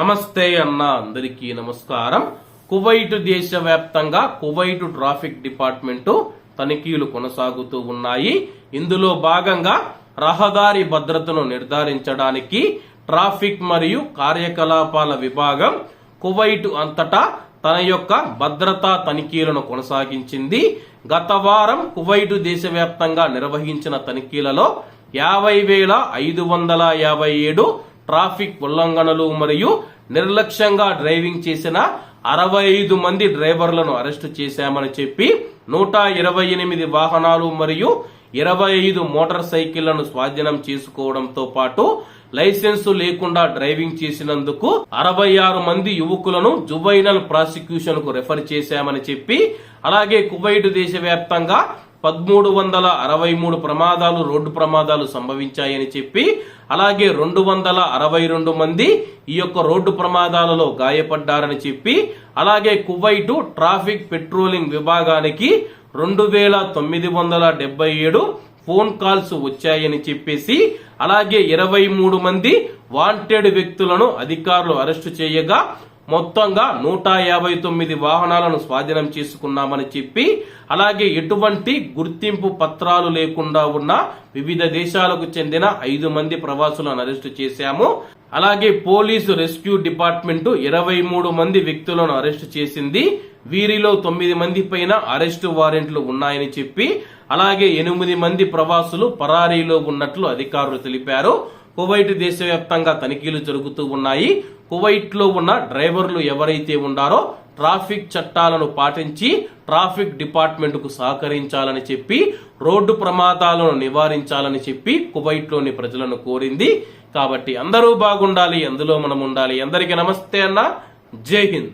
నమస్తే అన్న అందరికీ నమస్కారం. కువైట్ దేశవ్యాప్తంగా కువైట్ ట్రాఫిక్ డిపార్ట్మెంటు తనిఖీలు కొనసాగుతూ ఉన్నాయి. ఇందులో భాగంగా రహదారి భద్రతను నిర్ధారించడానికి ట్రాఫిక్ మరియు కార్యకలాపాల విభాగం కువైట్ అంతటా తన యొక్క భద్రతా తనిఖీలను కొనసాగించింది. గత వారం కువైట్ దేశవ్యాప్తంగా నిర్వహించిన తనిఖీలలో యాభై వేల ఐదు వందల యాభై ఏడు ట్రాఫిక్ ఉల్లంఘనలు మరియు నిర్లక్ష్యంగా డ్రైవింగ్ చేసిన అరవై ఐదు మంది డ్రైవర్లను అరెస్టు చేశామని చెప్పి నూట ఇరవై ఎనిమిది వాహనాలు మరియు ఇరవై ఐదు మోటార్ సైకిళ్ళను స్వాధీనం చేసుకోవడంతో పాటు లైసెన్సు లేకుండా డ్రైవింగ్ చేసినందుకు అరవై ఆరు మంది యువకులను జుబైనల్ ప్రాసిక్యూషన్కు రెఫర్ చేశామని చెప్పి అలాగే కువైట్ దేశవ్యాప్తంగా పదమూడు వందల అరవై మూడు ప్రమాదాలు రోడ్డు ప్రమాదాలు సంభవించాయని చెప్పి అలాగే రెండు వందల అరవై రెండు మంది ఈ యొక్క రోడ్డు ప్రమాదాలలో గాయపడ్డారని చెప్పి అలాగే కువైటు ట్రాఫిక్ పెట్రోలింగ్ విభాగానికి రెండు వేల తొమ్మిది వందల డెబ్బై ఏడు ఫోన్ కాల్స్ వచ్చాయని చెప్పేసి అలాగే ఇరవై మూడు మంది వాంటెడ్ వ్యక్తులను అధికారులు అరెస్టు చేయగా మొత్తంగా నూట యాభై తొమ్మిది వాహనాలను స్వాధీనం చేసుకున్నామని చెప్పి అలాగే ఎటువంటి గుర్తింపు పత్రాలు లేకుండా ఉన్న వివిధ దేశాలకు చెందిన ఐదు మంది ప్రవాసులను అరెస్టు చేశాము. అలాగే పోలీసు రెస్క్యూ డిపార్ట్మెంట్ ఇరవై మూడు మంది వ్యక్తులను అరెస్టు చేసింది. వీరిలో తొమ్మిది మంది పైన అరెస్టు వారెంట్లు ఉన్నాయని చెప్పి అలాగే ఎనిమిది మంది ప్రవాసులు పరారీలో ఉన్నట్లు అధికారులు తెలిపారు. కువైట్ దేశవ్యాప్తంగా తనిఖీలు జరుగుతూ ఉన్నాయి. కువైట్లో ఉన్న డ్రైవర్లు ఎవరైతే ఉన్నారో ట్రాఫిక్ చట్టాలను పాటించి ట్రాఫిక్ డిపార్ట్మెంట్కు సహకరించాలని చెప్పి రోడ్డు ప్రమాదాలను నివారించాలని చెప్పి కువైట్లోని ప్రజలను కోరింది. కాబట్టి అందరూ బాగుండాలి అందులో మనం ఉండాలి. అందరికీ నమస్తే అన్న. జై హింద్.